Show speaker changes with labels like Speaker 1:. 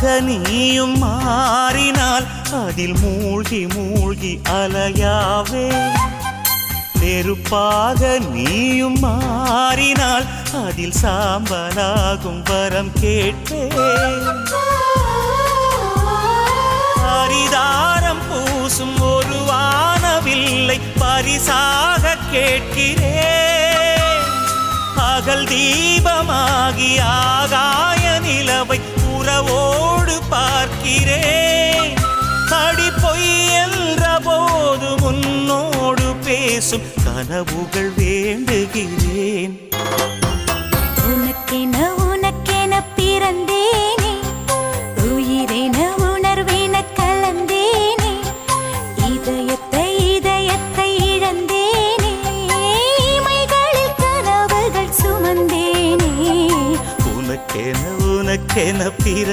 Speaker 1: ஆக நீயும் மாறினால் அதில் மூழ்கி மூழ்கி அலையாவே. நெருப்பாக நீயும் மாறினால் அதில் சாம்பலாகும் வரம் கேட்டே பரிதாரம் பூசும் ஒரு வானவில்லை பரிசாக கேட்கிறே அகல் தீபமாகி ஆகாய பார்க்கிறேன் அடி பொய் என்ற போது உன்னோடு பேசும் கனவுகள் வேண்டுகிறேன்.
Speaker 2: உனக்கென உனக்கென பிறந்தேனே. உயிரென உணர்வென கலந்தேனே. இதயத்தை இதயத்தை இழந்தேனே. இமைகளில் கனவுகள் சுமந்தேனே.
Speaker 1: உனக்கென உனக்கென பிற